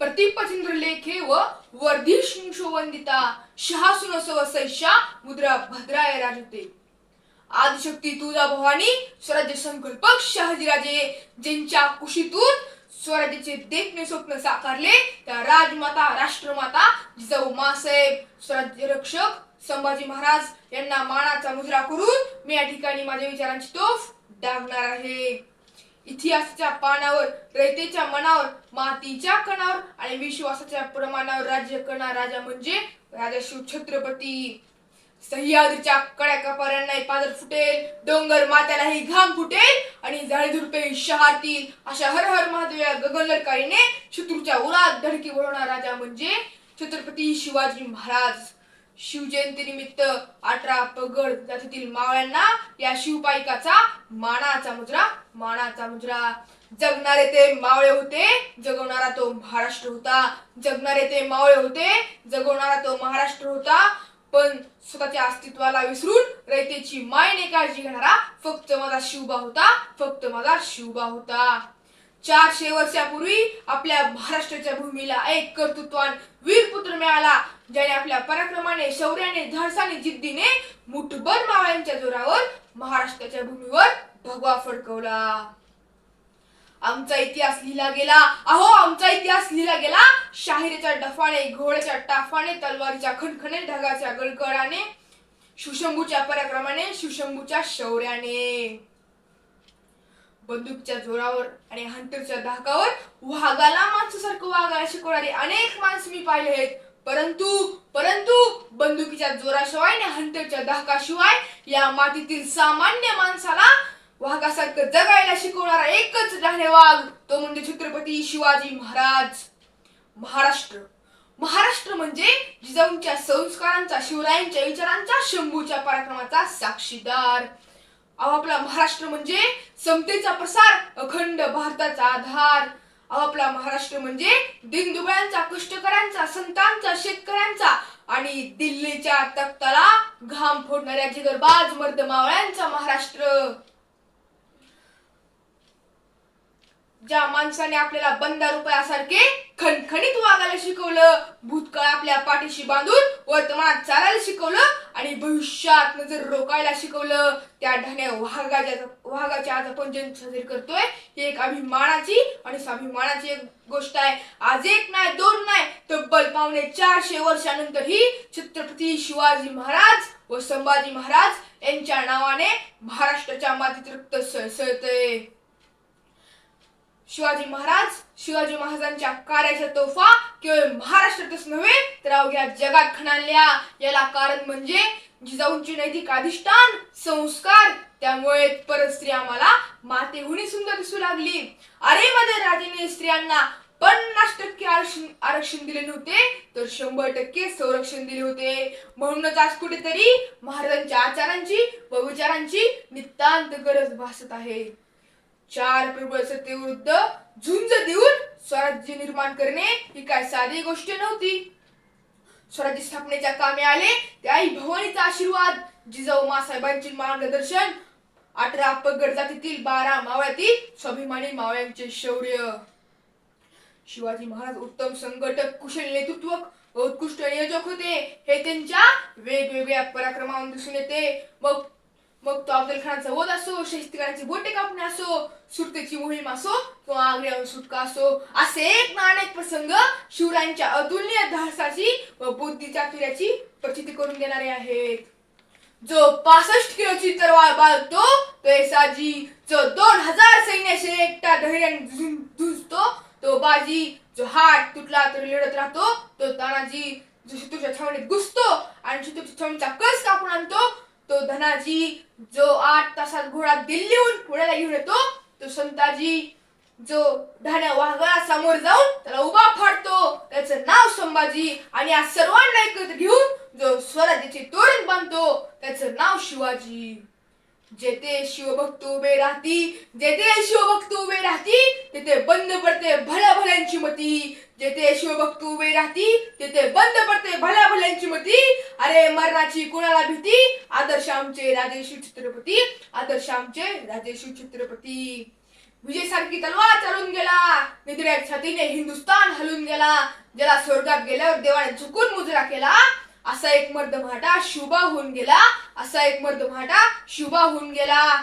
प्रतिपचंद्र लेखे व वर्धी वंदिता शहासून सैशा मुद्रा भद्राय राजते आदिशक्ती तुळजा भवानी स्वराज्य संकल्पक शहाजीराजे ज्यांच्या कुशीतून स्वराज्याचे देखणे स्वप्न साकारले त्या राजमाता राष्ट्रमाता जिजाऊ मासाहेब स्वराज्य रक्षक संभाजी महाराज यांना मानाचा मुजरा करून मी या ठिकाणी माझ्या विचारांची तोफ डागणार आहे. इतिहासाच्या पानावर रयतेच्या मनावर मातीच्या कणावर आणि विश्वासाच्या प्रमाणावर राज्य करणारा राजा म्हणजे राजा शिव छत्रपती. सह्याद्रीच्या कड्या कपाऱ्यांनाही पादर फुटेल डोंगर मात्यालाही घाम फुटेल आणि झाडेझुडपे शहातील अशा हर हर महादेव या गगनलकारीने शत्रूच्या उरात धडकी वळवणारा राजा म्हणजे छत्रपती शिवाजी महाराज. शिवजयंती निमित्त अठरा पगड जातीतील मावळ्यांना या शिवपायिकाचा मानाचा मुजरा मानाचा मुजरा. जगणारे ते मावळे होते जगवणारा तो महाराष्ट्र होता. जगणारे ते मावळे होते जगवणारा तो महाराष्ट्र होता. पण स्वतःच्या अस्तित्वाला विसरून रयतेची मायने काळजी घेणारा फक्त माझा शिवबा होता फक्त माझा शिवबा होता. चारशे वर्षापूर्वी आपल्या महाराष्ट्राच्या भूमीला एक कर्तृत्वान वीरपुत्र मिळाला. ज्याने आपल्या पराक्रमाने शौर्याने धाडसाने जिद्दीने मुठभर मावळ्यांच्या जोरावर महाराष्ट्राच्या भूमीवर भगवा फडकवला. आमचा इतिहास लिहिला गेला. अहो आमचा इतिहास लिहिला गेला. शाहिरीच्या डफाने घोड्याच्या टाफाने तलवारीच्या खणखणे ढगाच्या गडगडाने शिवशंभूच्या पराक्रमाने शिवशंभूच्या शौर्याने. बंदूकच्या जोरावर आणि हंटरच्या धाकावर वाघाला माणसासारखं वागायला शिकवणारे अनेक माणसं मी पाहिले आहेत. परंतु परंतु बंदुकीच्या जोराशिवाय आणि हंटरच्या धाकाशिवाय या मातीतील सामान्य माणसाला वाघासारखं जगायला शिकवणारा एकच राहणे वाघ तो म्हणजे छत्रपती शिवाजी महाराज. महाराष्ट्र. महाराष्ट्र म्हणजे जिजाऊंच्या संस्कारांचा शिवरायांच्या विचारांचा शंभूच्या पराक्रमाचा साक्षीदार. आपला महाराष्ट्र म्हणजे समतेचा प्रसार अखंड भारताचा आधार. आपला महाराष्ट्र म्हणजे दिनदुबळ्यांचा कष्टकऱ्यांचा संतांचा शेतकऱ्यांचा आणि दिल्लीच्या तख्ताला घाम फोडणाऱ्या जिगरबाज मर्द मावळ्यांचा महाराष्ट्र. ज्या माणसाने आपल्याला बंदा रुपयासारखे खणखणीत वागायला शिकवलं भूतकाळ आपल्या पाठीशी बांधून वर्तमानात चालायला शिकवलं आणि भविष्यात नजर रोकायला शिकवलं त्या ढाण्या वाघाच्या वाघाच्या आज आपण जन्म साजरी करतोय ही एक अभिमानाची आणि स्वाभिमानाची एक गोष्ट आहे. आज एक नाही दोन नाही तब्बल पावणे चारशे वर्षानंतर ही छत्रपती शिवाजी महाराज व संभाजी महाराज यांच्या नावाने महाराष्ट्राच्या मातीत रक्त सळसळतंय. शिवाजी महाराज शिवाजी महाराजांच्या कार्याच्या तोफा केवळ महाराष्ट्रातच नव्हे तर अवघ्या जगात खणाल्या याला कारण म्हणजे जिजाऊंची नैतिक अधिष्ठान संस्कार. त्यामुळे परत स्त्री आम्हाला मातेहुनी सुंदर दिसू लागली. अरे मध्ये राजेने स्त्रियांना पन्नास टक्के आरक्षण आरक्षण दिले नव्हते तर शंभर टक्के संरक्षण दिले होते. म्हणूनच आज कुठेतरी महाराजांच्या आचारांची व विचारांची नितांत गरज भासत आहे. चार प्रबळ सत्तेविरुद्ध झुंज देऊन स्वराज्य निर्माण करणे ही काय साधी गोष्ट नव्हती. स्वराज्य स्थापनेच्या कामे आले त्याही भवानीचा आशीर्वाद. जिजाऊ मासाहेबांचे मार्गदर्शन. अठरा पगड जातीतील बारा मावळ्यातील स्वाभिमानी मावळ्यांचे शौर्य. शिवाजी महाराज उत्तम संघटक कुशल नेतृत्व व उत्कृष्ट नियोजक होते. हे त्यांच्या वेगवेगळ्या पराक्रमावरून दिसून येते. मग मग वध असो शहिस्तिकारांची बोटे कापणे असो सुटतेची मोहीम असो किंवा आग्र्याहून सुटका असो असे एक ना अनेक प्रसंग शिवरायांच्या अतुलनीय धाडसाची व बुद्धी चातुर्याची प्रचिती करून देणारे आहेत. जो पासष्ट किलोची तरवार बाळगतो तो एसाजी जो दोन हजार सैन्याशी एकटा धैर्याने झुं- झुंजतो तो बाजी जो हात तुटला तर लढत राहतो तो तानाजी जो शत्रूच्या छावणीत घुसतो आणि शत्रूच्या छावणीचा कस कापून आणतो तो धनाजी जो आठ तासात घोडा दिल्लीहून पुण्याला घेऊन येतो तो संताजी जो धाण्या वाघाला समोर जाऊन त्याला उभा फाडतो. त्याचं नाव संभाजी आणि या सर्वांना एकत्र घेऊन जो स्वराज्याची तोरण बांधतो त्याचं नाव शिवाजी. जेथे शिवभक्त उभे राहती जेथे शिवभक्त उभे राहती तेथे बंद पडते भल्या भल्यांची मती. जेथे शिवभक्त उभे राहती तेथे बंद पडते भल्या भल्यांची मती. अरे मरणाची कोणाला भीती? आदर्श आमचे राजे शिव छत्रपती आदर्श आमचे राजे शिव छत्रपती. विजयसारखी तलवार चालून गेला निद्र्या छातीने हिंदुस्तान हलून गेला. ज्याला स्वर्गात गेल्यावर देवाने झुकून मुजरा केला. असा एक मर्द म्हाटा शुभा होऊन गेला. असा एक मर्द म्हाटा शुभा होऊन गेला.